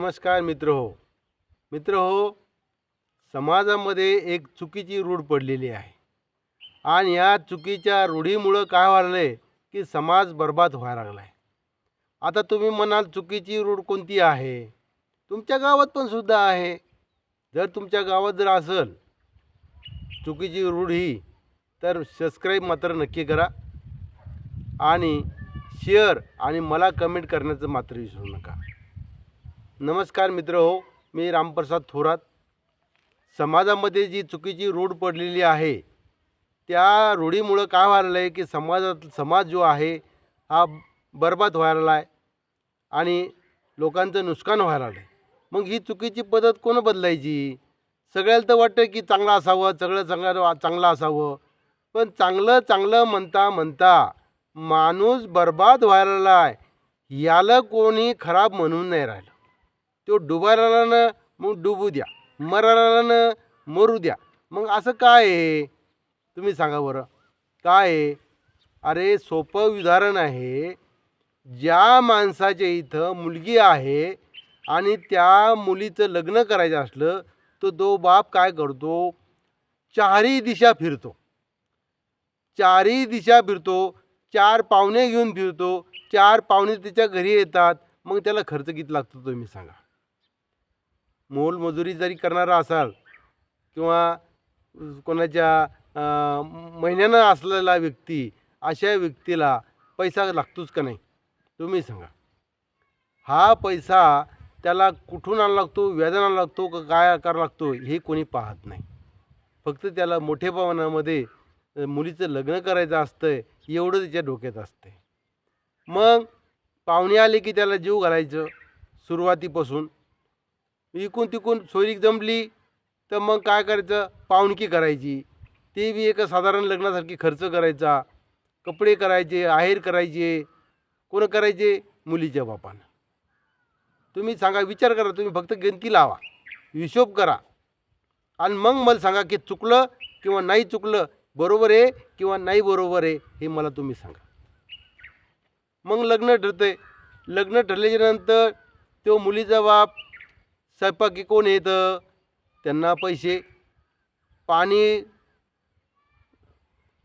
नमस्कार मित्र हो. मित्र हो समाजामध्ये एक चुकीची रूढ पडलेली आहे. आणि या चुकीच्या रूढीमुळं काय व्हायलं आहे की समाज बर्बाद व्हायला लागला आहे आता तुम्ही म्हणाल चुकीची रूढ कोणती आहे? तुमच्या गावात पण सुद्धा आहे. जर तुमच्या गावात जर असेल चुकीची रूढ ही तर सबस्क्राईब मात्र नक्की करा. आणि शेअर आणि मला कमेंट करण्याचं मात्र विसरू नका. नमस्कार मित्र हो मी रामप्रसाद थोरात. समाजामध्ये जी चुकीची रूढ पडलेली आहे त्या रूढीमुळं काय व्हायला आहे की समाजात समाज जो आहे हा बरबाद व्हायला आहे आणि लोकांचं नुकसान व्हायला आहे मग ही चुकीची पद्धत कोण बदलायची? सगळ्याला तर वाटतं की चांगलं असावं सगळं चांगलं चांगलं असावं. पण चांगलं चांगलं म्हणता म्हणता माणूस बर्बाद व्हायला आहे याला कोणी खराब म्हणून नाही राहिलं. तो डुबायला आला ना मग डुबू द्या मरायला आला ना मरू द्या. मग असं काय आहे? तुम्ही सांगा बरं. काय आहे? अरे सोपं उदाहरण आहे. ज्या माणसाच्या इथं मुलगी आहे आणि त्या मुलीचं लग्न करायचं असलं तर तो बाप काय करतो? चारही दिशा फिरतो. चारही दिशा फिरतो. चार पाहुणे घेऊन फिरतो. चार पाहुणे त्याच्या घरी येतात. मग त्याला खर्च किती लागतो तुम्ही सांगा. मोलमजुरी जरी करणारा असाल किंवा कोणाच्या महिन्यानं असलेला व्यक्ती अशा व्यक्तीला पैसा लागतोच का नाही? तुम्ही सांगा. हा पैसा त्याला कुठून आणावा लागतो? व्याजानं आणावा लागतो का काय आकार लागतो? हे कोणी पाहत नाही. फक्त त्याला मोठ्या प्रमाणामध्ये मुलीचं लग्न करायचं असतं एवढं त्याच्या डोक्यात असते मग पाहुणे आले की त्याला जीव घालायचं सुरुवातीपासून. इकून तिकून सोयरीक जमली तर मग काय करायचं? पाहुणकी करायची. ते बी एका साधारण लग्नासारखी खर्च करायचा. कपडे करायचे आहेर करायचे. कोण करायचे? मुलीच्या बापानं. तुम्ही सांगा विचार करा. तुम्ही फक्त गिनती लावा. हिशोब करा. आणि मग मला सांगा की चुकलं किंवा नाही चुकलं बरोबर आहे किंवा नाही बरोबर आहे हे मला तुम्ही सांगा. मग लग्न ठरते लग्न ठरल्याच्यानंतर तो मुलीचा बाप स्वयंपाकी कोण येतं? त्यांना पैसे. पाणी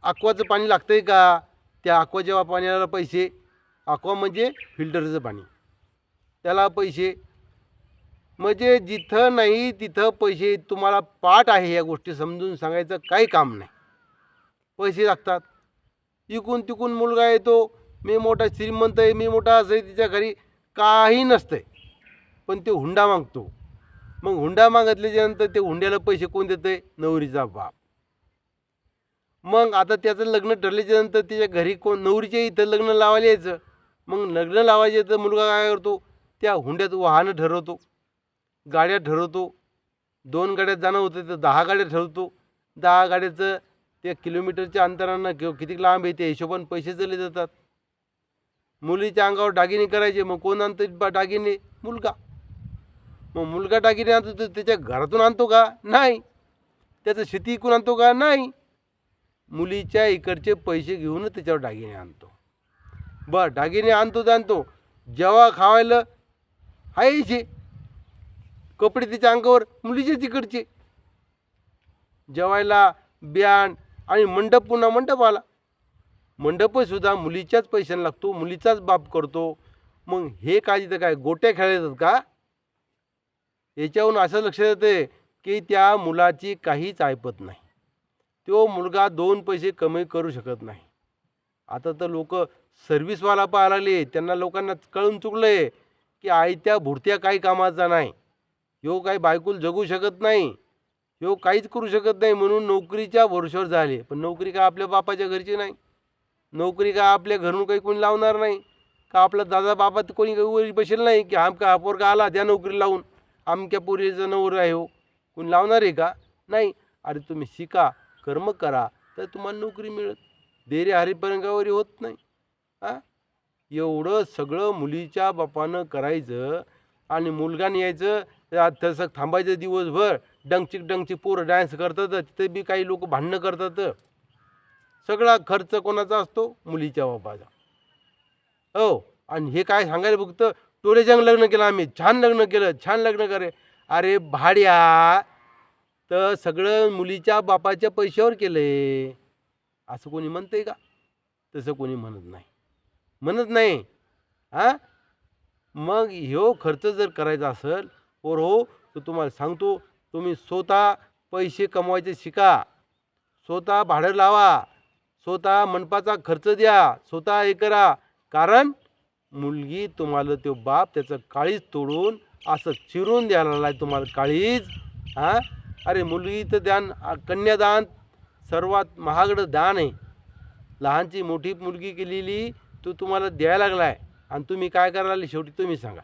अक्वाचं पाणी लागतं आहे का? त्या अक्वाच्या पाण्याला पैसे. अक्वा म्हणजे फिल्टरचं पाणी. त्याला पैसे. म्हणजे जिथं नाही तिथं पैसे तुम्हाला पाठ आहे या गोष्टी समजून सांगायचं काही काम नाही. पैसे लागतात. इकून तिकून मुलगा येतो. मी मोठा श्रीमंत आहे मी मोठा असं आहे तिच्या घरी काही नसतंय. पण ते हुंडा मागतो. मग हुंडा मागितल्याच्यानंतर ते हुंड्याला पैसे कोण देतं नवरीचा बाप. मग आता त्याचं लग्न ठरल्याच्यानंतर त्याच्या घरी कोण नवरीच्या इथं लग्न लावायला यायचं. मग लग्न लावायचं तर मुलगा काय करतो? त्या हुंड्यात वाहनं ठरवतो गाड्या ठरवतो दोन गाड्यात जाणं होतं तर दहा गाड्या ठरवतो. दहा गाड्याचं त्या किलोमीटरच्या अंतरानं किंवा किती लांब आहे त्या हिशोबाने पैसे चले जातात. मुलीच्या अंगावर दागिने करायचे मग कोण आणतं? बा दागिने मुलगा. मग मुलगा दागिने आणतो तर त्याच्या घरातून आणतो का? नाही. त्याचं शेती इकून आणतो का? नाही. मुलीच्या इकडचे पैसे घेऊन त्याच्यावर दागिने आणतो. बरं दागिने आणतो तर आणतो. जेव्हा खावायला हायचे कपडे त्याच्या अंगावर मुलीचेच तिकडचे जेवायला बियाण आणि मंडप पुन्हा मंडप आला. मंडपसुद्धा मुलीच्याच पैशाने लागतो मुलीचाच बाप करतो. मग हे काय तिथं काय गोट्या खेळायचं का? याच्यावरून असं लक्षात येते की त्या मुलाची काहीच ऐपत नाही. तो मुलगा दोन पैसे कमी करू शकत नाही. आता तर लोक सर्व्हिसवाला पाहायला लागले त्यांना लोकांना कळून चुकलं आहे की आयत्या भुरत्या काही कामाचा नाही ह्यो काही बायकुल जगू शकत नाही ह्यो काहीच करू शकत नाही म्हणून नोकरीच्या भरोश्यावर झाले. पण नोकरी का आपल्या बापाच्या घरची नाही? नोकरी का आपल्या घरून काही कोणी लावणार नाही? का आपला दादा बाबा तर कोणी काही बसेल नाही? की आमका हा पोरगा आला त्या नोकरी लावून? आमक्या पोरीचं नवर आहे हो. कोण लावणार आहे का? नाही. अरे तुम्ही शिका कर्म करा तर तुम्हाला नोकरी मिळत देरे हरिपरंगावरी होत नाही. हां एवढं सगळं मुलीच्या बापानं करायचं आणि मुलगाने यायचं तसं थांबायचं दिवसभर. डंगचिक डंगचिक पोरं डान्स करतात तिथे बी काही लोक भांडणं करतात. सगळा खर्च कोणाचा असतो? मुलीच्या बापाचा. हो. आणि हे काय सांगायला बघतं टोलेजंग लग्न केलं आम्ही छान लग्न केलं छान लग्न करे. अरे भाड्या तर सगळं मुलीच्या बापाच्या पैशावर केलं आहे असं कोणी म्हणतंय का? तसं कोणी म्हणत नाही. म्हणत नाही. हां मग ह्यो खर्च जर करायचा असेल और हो तर तुम्हाला सांगतो तुम्ही स्वतः पैसे कमवायचे शिका. स्वतः भाडं लावा. स्वतः मनपाचा खर्च द्या. स्वतः हे करा. कारण मुलगी तुम्हाला तो बाप त्याचं काळीज तोडून असं चिरून द्यायला लागलाय तुम्हाला काळीज हां? अरे मुलगीचं दान कन्यादान सर्वात महागडं दान आहे. लहानची मोठी मुलगी केलेली तो तुम्हाला द्यायला लागलाय. आणि तुम्ही काय करायला लागले? शेवटी तुम्ही सांगा.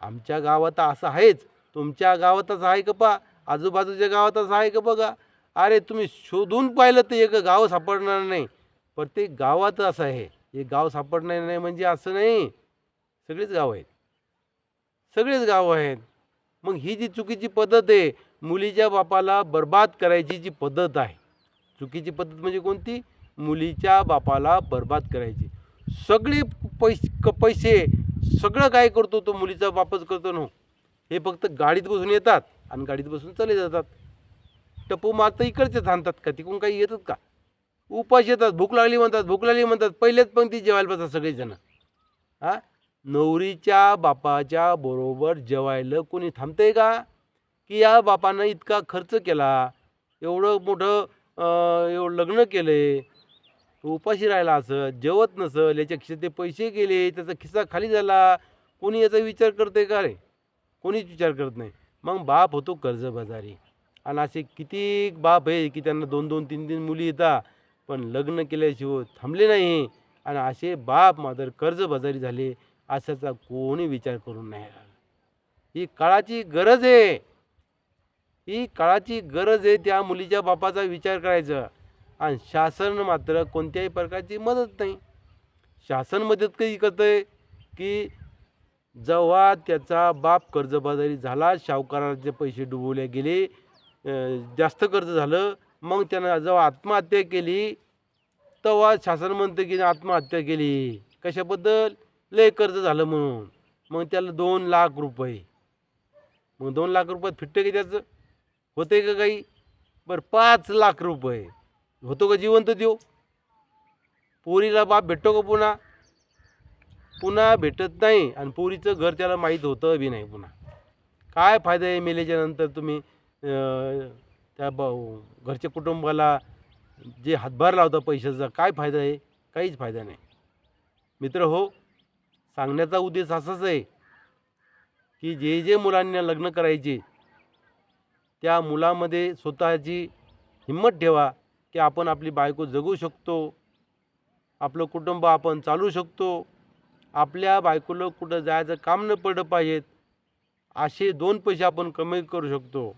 आमच्या गावात असं आहेच. तुमच्या गावातच आहे का पा? आजूबाजूच्या गावातच आहे का बघा? अरे तुम्ही शोधून पाहिलं तर एक गाव सापडणार नाही. प्रत्येक गावात असं आहे. हे गाव सापडणार नाही म्हणजे असं नाही. सगळीच गाव आहेत. सगळेच गाव आहेत. मग ही जी चुकीची पद्धत आहे मुलीच्या बापाला बर्बाद करायची जी पद्धत आहे. चुकीची पद्धत म्हणजे कोणती? मुलीच्या बापाला बर्बाद करायची. सगळे पैसे क पैसे सगळं काय करतो तो मुलीचा बापच करतो ना हो? हे? फक्त गाडीत बसून येतात आणि गाडीत बसून चले जातात. टपू मारतं इकडचे थांबतात का? तिकडून काही येतात का? उपास येतात भूक लागली म्हणतात भूक लागली म्हणतात. पहिलेच पंक्ती जेवायला बसतात सगळेजण. हां? नवरीच्या बापाच्या बरोबर जेवायला कोणी थांबतंय का? की या बापानं इतका खर्च केला एवढं मोठं एवढं लग्न केलं आहे उपाशी राहिला असं जेवत नसल याच्या खिशात ते पैसे गेले त्याचा खिस्सा खाली झाला कोणी याचा विचार करते का रे? कोणीच विचार करत नाही. मग बाप होतो कर्जबाजारी. आणि असे किती बाप आहे की त्यांना दोन दोन तीन तीन मुली येतात पण लग्न केल्याशिवाय हो थांबले नाही. आणि असे बाप मात्र कर्जबाजारी झाले अशाचा कोणी विचार करून नाही ही काळाची गरज आहे. ही काळाची गरज आहे त्या मुलीच्या बापाचा विचार करायचा. आणि शासन मात्र कोणत्याही प्रकारची मदत नाही. शासन मदत कधी आहे की जेव्हा त्याचा बाप कर्जबाजारी झाला सावकाराचे पैसे डुबवले गेले जास्त कर्ज झालं मग त्यानं जेव्हा आत्महत्या केली तेव्हा शासन म्हणतं की आत्महत्या केली. कशाबद्दल? लय कर्ज झालं म्हणून. मग त्याला दोन लाख रुपये. मग दोन लाख रुपयात फिटतं की त्याचं? होते का काही? बरं पाच लाख रुपये. होतो का जिवंत देऊ पोरीला बाप भेटतो का पुन्हा? पुन्हा भेटत नाही आणि पोरीचं घर त्याला माहीत होतं बी नाही पुन्हा. काय फायदा आहे मेलेच्यानंतर तुम्ही त्या ब घरच्या कुटुंबाला जे हातभार लावता पैशाचा काय फायदा आहे? काहीच फायदा नाही. मित्र हो सांगण्याचा उद्देश असाच आहे की जे जे मुलांना लग्न करायचे त्या मुलामध्ये स्वतःची हिंमत ठेवा की आपण आपली बायको जगू शकतो आपलं कुटुंब आपण चालू शकतो आपल्या बायकोला कुठं जायचं काम न पडलं पाहिजेत असे दोन पैसे आपण कमी करू शकतो.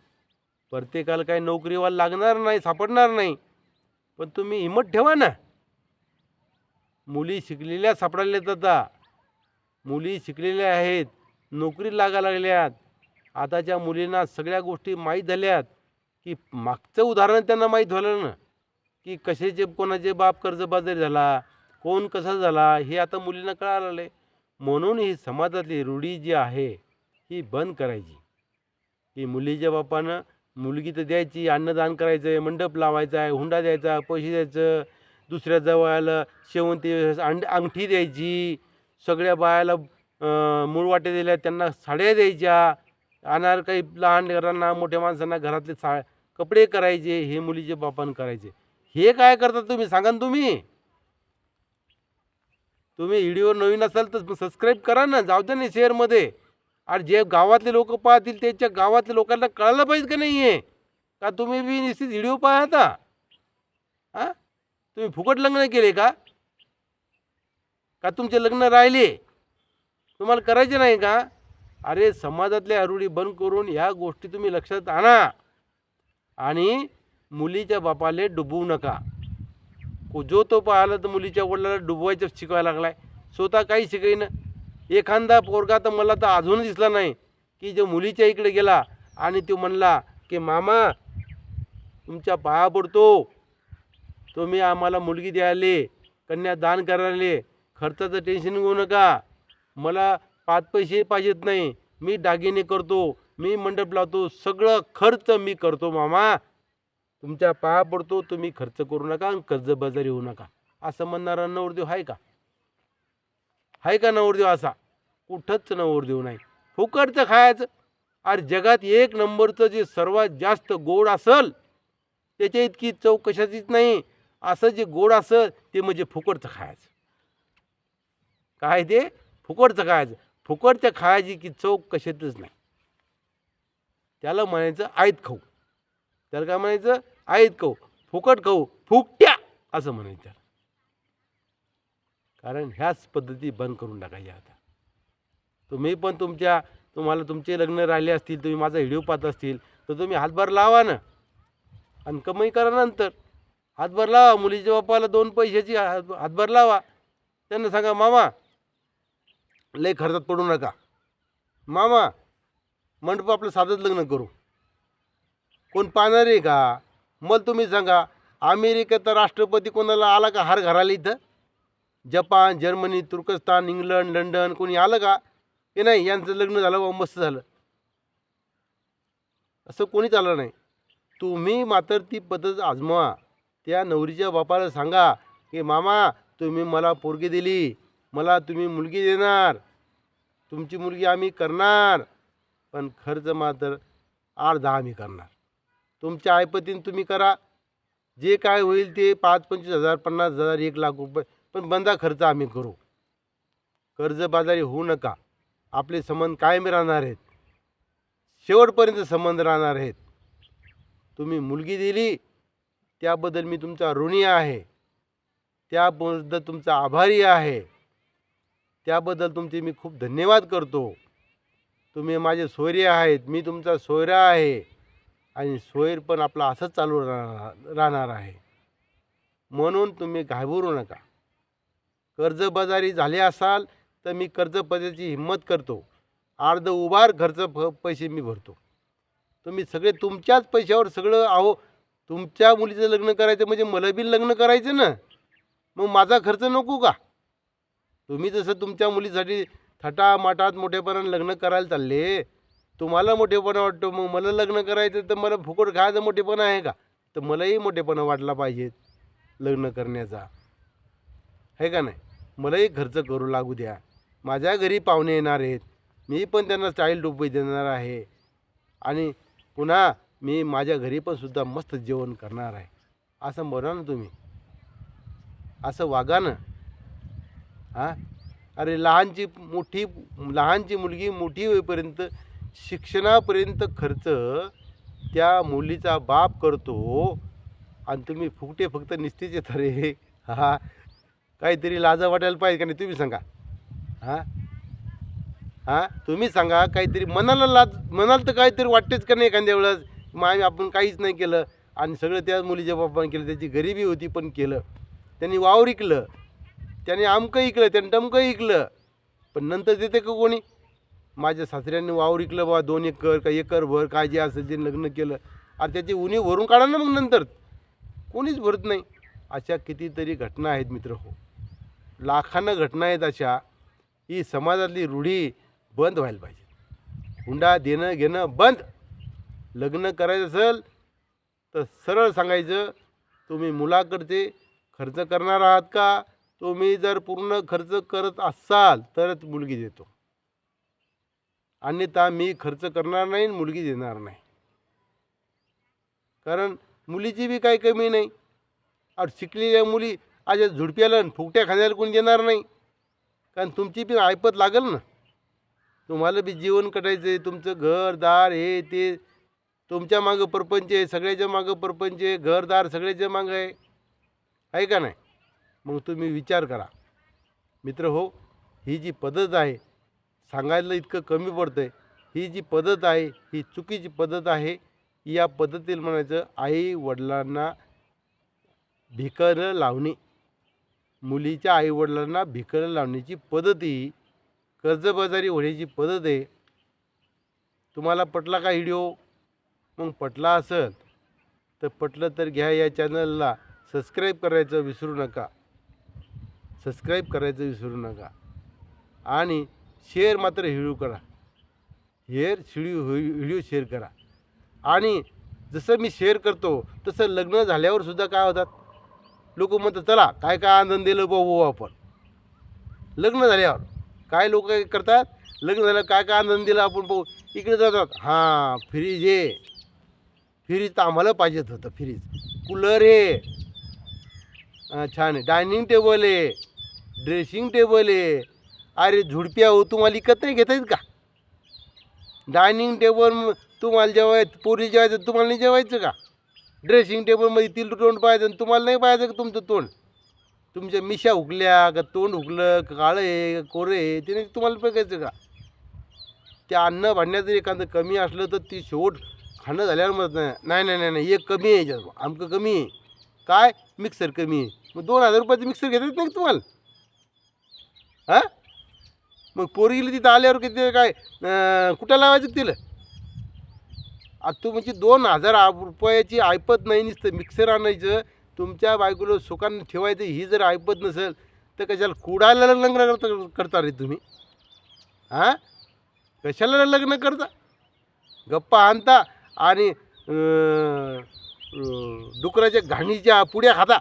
प्रत्येकाला काही नोकरीवाला लागणार नाही सापडणार नाही. पण तुम्ही हिंमत ठेवा ना. मुली शिकलेल्या सापडायला आता. मुली शिकलेल्या आहेत नोकरी लागा लागल्यात. आताच्या मुलींना सगळ्या गोष्टी माहीत झाल्यात. की मागचं उदाहरण त्यांना माहीत झालं ना. की कशाचे कोणाचे बाप कर्जबाजारी झाला कोण कसा झाला हे आता मुलींना कळायला आहे म्हणून ही समाजातली रूढी जी आहे ही बंद करायची. की मुलीच्या बापानं मुलगी तर द्यायची अन्नदान करायचं आहे मंडप लावायचा आहे हुंडा द्यायचा पैसे द्यायचं दुसऱ्या जवळला शेवंती अंड अंगठी द्यायची सगळ्या बायाला मूळ वाटे दिल्या त्यांना साड्या द्यायच्या अनार काही लहान घरांना मोठ्या माणसांना घरातले सा कपडे करायचे हे मुलीचे बापान करायचे. हे काय करता तुम्ही? सांगा ना तुम्ही. तुम्ही व्हिडिओ नवीन असाल तर सबस्क्राईब करा ना जाऊ द्या ना शेअरमध्ये आणि जे गावातले लोक पाहतील त्यांच्या गावातल्या लोकांना कळायला पाहिजे का नाही आहे का तुम्ही बी निश्चित व्हिडिओ पाहता? हां तुम्ही फुकट लग्न केले का? का तुमचे लग्न राहिले? तुम्हाला करायचे नाही का? अरे समाजातल्या अरुडी बंद करून ह्या गोष्टी तुम्ही लक्षात आणा. आणि मुलीच्या बापाले डुबवू नका. को जो तो पाहिला तर मुलीच्या वडिलाला डुबवायचं शिकवायला लागलाय. स्वतः काही शिकाईनं. एखादा पोरगा तर मला तर अजून दिसला नाही की जो मुलीच्या इकडे गेला आणि तो म्हणला की मामा तुमच्या पाया पडतो. तुम्ही आम्हाला मुलगी द्यायले कन्यादान करायले. खर्चाचं टेन्शन घेऊ नका. मला पाच पैसे पाहिजेत नाही. मी दागिने करतो मी मंडप लावतो सगळं खर्च मी करतो मामा. तुमच्या पाया पडतो तुम्ही खर्च करू नका आणि कर्जबाजारी होऊ नका. असं म्हणणारा नवरदेव आहे का? आहे का नवरदेव असा? कुठंच नवरदेव नाही. फुकटचं खायचं. अरे जगात एक नंबरचं जे सर्वात जास्त गोड असल त्याच्या इतकी चव कशाचीच नाही. असं जे गोड असल ते म्हणजे फुकटचं खायचं. काय ते? फुकटचं खायचं. फुकटच्या खायची की चव कशातच नाही. त्याला म्हणायचं आयत खाऊ. त्याला काय म्हणायचं? आयत खाऊ. फुकट खाऊ. फुकट्या असं म्हणायचं त्याला. कारण ह्याच पद्धती बंद करून टाकायच्या आता. तुम्ही पण तुमच्या तुम्हाला तुमचे लग्न राहिले असतील तुम्ही माझा व्हिडिओ पाहत असतील तर तुम्ही हातभार लावा ना. आणि कमाई करा नंतर. हातभार लावा मुलीच्या बापाला दोन पैशाची हात हातभार लावा. त्यांना सांगा मामा लय खर्चात पडू नका. मामा मंडप आपलं साधंच लग्न करू. कोण पाहणार आहे का? मग तुम्ही सांगा अमेरिकेचा राष्ट्रपती कोणाला आला का हार घराला इथं? जपान जर्मनी तुर्कस्तान इंग्लंड लंडन कोणी आलं का? की नाही यांचं लग्न झालं व मस्त झालं. असं कोणीच आलं नाही. तुम्ही मात्र ती पद्धत आजमावा त्या नवरीच्या बापाला सांगा की मामा तुम्ही मला पोरगी दिली. मला तुम्ही मुलगी देणार. तुमची मुलगी आम्ही करणार. पण खर्च मात्र आठ दहा आम्ही करणार. तुमच्या आयपतीन तुम्ही करा. जे काय होईल ते पाच पंचवीस हजार पन्नास हजार एक लाख रुपये पण बंदा खर्च आम्ही करू. कर्जबाजारी होऊ नका. आपले संबंध कायम राहणार आहेत. शेवटपर्यंत संबंध राहणार आहेत. तुम्ही मुलगी दिली त्याबद्दल मी तुमचा ऋणी आहे. त्याबद्दल तुमचा आभारी आहे. त्याबद्दल तुमचे मी खूप धन्यवाद करतो. तुम्ही माझे सोयरे आहेत. मी तुमचा सोयरा आहे. आणि सोयर पण आपला असंच चालू राहणार राहणार आहे. म्हणून तुम्ही घाबरू नका. कर्जबाजारी झाले असाल तर मी कर्जबाजारीची हिंमत करतो. अर्ध उभार खर्च प पैसे मी भरतो. तुम्ही सगळे तुमच्याच पैशावर सगळं अहो तुमच्या मुलीचं लग्न करायचं म्हणजे मला बी लग्न करायचं ना. मग माझा खर्च नको का? तुम्ही जसं तुमच्या मुलीसाठी थटामाटात मोठेपणानं लग्न करायला चालले तुम्हाला मोठेपणा वाटतो. मग मला लग्न करायचं तर मला फुकट खायचं मोठेपणा आहे का? तर मलाही मोठेपणा वाटला पाहिजे लग्न करण्याचा. आहे का नाही? मलाही खर्च करू लागू द्या. माझ्या घरी पाहुणे येणार आहेत. मी पण त्यांना चाईल्ड रुपये देणार आहे. आणि पुन्हा मी माझ्या घरी पण सुद्धा मस्त जेवण करणार आहे. असं बोला ना तुम्ही. असं वागा ना. हां? अरे लहानची मोठी लहानची मुलगी मोठी होईपर्यंत शिक्षणापर्यंत खर्च त्या मुलीचा बाप करतो. आणि तुम्ही फुकटे फक्त निस्तीचे थरे हा? काहीतरी लाजा वाटायला पाहिजे का नाही तुम्ही सांगा. हां? हां? तुम्ही सांगा काहीतरी मनाला लाज मनाला तर काहीतरी वाटतेच का नाही एखाद्या वेळेस? माय आपण काहीच नाही केलं. आणि सगळं त्या मुलीच्या बापाने केलं त्याची गरिबी होती पण केलं. त्यांनी वावर इकलं त्याने आमकं इकलं त्याने टमकं इकलं. पण नंतर देते का कोणी? माझ्या सासऱ्यांनी वावर इकलं बा दोन एकर का एकर भर काय जे असेल ते लग्न केलं. आणि त्याची उणी भरून काढा ना मग नंतर. कोणीच भरत नाही. अशा कितीतरी घटना आहेत मित्र. हो. लाखानं घटना आहेत अशा. ही समाजातली रूढी बंद व्हायला पाहिजे. हुंडा देणं घेणं बंद. लग्न करायचं असेल तर सरळ सांगायचं तुम्ही मुलाकडचे खर्च करणार आहात का? तुम्ही जर पूर्ण खर्च करत असाल तरच मुलगी देतो. अन्यथा मी खर्च करणार नाही आणि मुलगी देणार नाही. कारण मुलीची बी काही कमी नाही. आणि शिकलेल्या मुली आज झुडप्याला आणि फुकट्या खाण्याला कोणी देणार नाही. कारण तुमची बी ऐपत लागेल ना. तुम्हाला बी जीवन कटायचं आहे तुमचं घरदार हे ते. तुमच्या मागं परपंच आहे सगळ्याच्या मागं परपंच आहे घरदार सगळ्याच्या मागं आहे. आहे का नाही? मग तुम्ही विचार करा. मित्र हो ही जी पद्धत आहे सांगायला इतकं कमी पडतं आहे ही जी पद्धत आहे ही चुकीची पद्धत आहे या पद्धतीला म्हणायचं आई वडिलांना भिकरं लावणे. मुलीच्या आईवडिलांना भिकर लावण्याची पद्धत ही कर्जबाजारी होण्याची पद्धत आहे. तुम्हाला पटला का व्हिडिओ? मग पटला असेल तर पटलं तर घ्या या चॅनलला. सबस्क्राईब करायचं विसरू नका. सबस्क्राईब करायचं विसरू नका. आणि शेअर मात्र हिळू करा. हेअर व्हिडिओ व्हिडिओ शेअर करा. आणि जसं मी शेअर करतो तसं लग्न झाल्यावर सुद्धा काय होतात? लोक म्हणतात चला काय काय आनंद दिलं भाऊ आपण. लग्न झाल्यावर काय लोक करतात? लग्न झालं काय काय आनंद दिला आपण पाहू इकडे जातात. हां फ्रीज आहे. फ्रीज तर आम्हाला पाहिजेच होतं फ्रीज कूलर आहे. छान आहे. डायनिंग टेबल आहे. ड्रेसिंग टेबल आहे. अरे झुडप्या हो तुम्हाला इकत नाही घेता येत का? डायनिंग टेबल तुम्हाला जेवायचं पोरी जेवायचं तुम्हाला नाही जेवायचं का? ड्रेसिंग टेबलमध्ये तिल तोंड पाहायचं आणि तुम्हाला नाही पाहायचं का तुमचं तोंड? तुमच्या मिशा हुकल्या का तोंड हुकलं का काळं आहे का कोरं? आहे ते नाही तुम्हाला बघायचं का? ते अन्न भांडण्याचं जर एखादं कमी असलं तर ती शेवट खाणं झाल्यावर म्हणत नाही नाही नाही नाही नाही एक कमी आहे याच्यात. आमकं कमी आहे. काय? मिक्सर कमी आहे. मग दोन हजार रुपयाचं मिक्सर घेता येत नाही तुम्हाला? हां? मग पोरगीला तिथं आल्यावर किती काय कुठं लावायचं तिला? तू म्हणजे दोन हजार रुपयाची ऐपत नाही नसतं मिक्सर आणायचं तुमच्या बायकोला सुकान ठेवायचं ही जर ऐपत नसेल तर कशाला कुडाला लग्न करता करता रे तुम्ही? हां कशाला लग्न करता? गप्पा आणता आणि डुकराच्या घाणीच्या पुड्या खाता.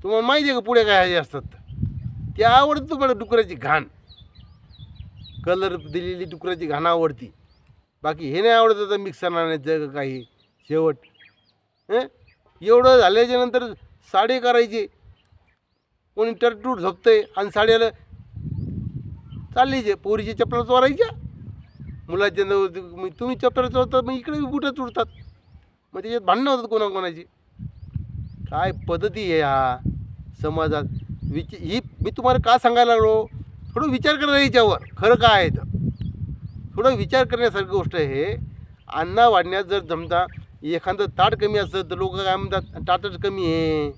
तुम्हाला माहिती आहे का पुड्या काय असतात? ते आवडतं तुम्हाला डुकराची घाण. कलर दिलेली डुकराची घाण आवडती. बाकी हे नाही आवडत आता मिक्सर आणायचं काही. शेवट. हं? एवढं झाल्याच्यानंतर साडे करायचे. कोणी टरटूट झोपतंय आणि साड्याला चालली जे पोरीची चपला चोरायच्या. मुलाच्या मग तुम्ही चपला चोरतात मग इकडे बुटं तुडतात मग त्याच्यात भांडणं होतात कोणाकोणाची. काय पद्धती आहे ह्या समाजात? विच ही मी तुम्हाला का सांगायला लागलो? थोडं विचार करा याच्यावर. खरं काय आहे तर. थोडं विचार करण्यासारखी गोष्ट आहे. अन्न वाढण्यात जर जमता एखादं ताट कमी असतं तर लोक काय म्हणतात ताटच कमी आहे.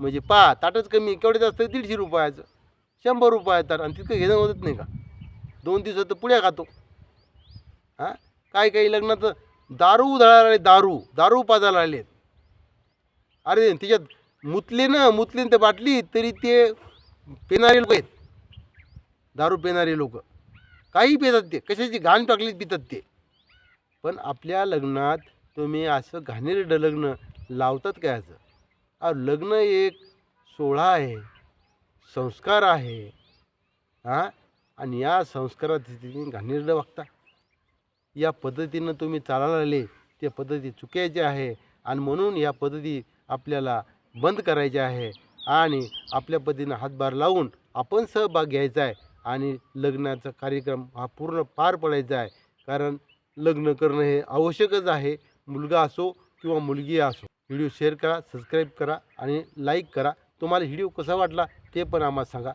म्हणजे पा ताटच कमी केवढ्याच असतं? दीडशे रुपयाचं. शंभर रुपये तर आणि तितकं घेणं होत नाही का? दोन दिवसात तर पुढ्या खातो. हां? काही काही लग्नात दारू उधळायला आले दारू. दारू पाजायला आलेत अरे त्याच्यात मुतले ना मुतले ते बाटली तरी ते पिणारे लोक आहेत. दारू पिणारे लोक. काही पितात ते. कशाची घाण टाकली पितात ते. पण आपल्या लग्नात तुम्ही असं घाणेरडं लग्न लावतात काय असं अहो लग्न एक सोहळा आहे. संस्कार आहे. हां? आणि या संस्कारात तिथे घाणेरडं वागता. या पद्धतीनं तुम्ही चालायला आले त्या पद्धती चुकायच्या आहे. आणि म्हणून या पद्धती आपल्याला बंद करायच्या आहे. आणि आपल्या पद्धतीनं हातभार लावून आपण सहभाग घ्यायचा आहे. आणि लग्नाचा कार्यक्रम हा पूर्ण पार पडायचा आहे. कारण लग्न करणं हे आवश्यकच आहे. मुलगा असो किंवा मुलगी असो. व्हिडिओ शेअर करा सबस्क्राईब करा आणि लाईक करा. तुम्हाला व्हिडिओ कसा वाटला ते पण आम्हाला सांगा.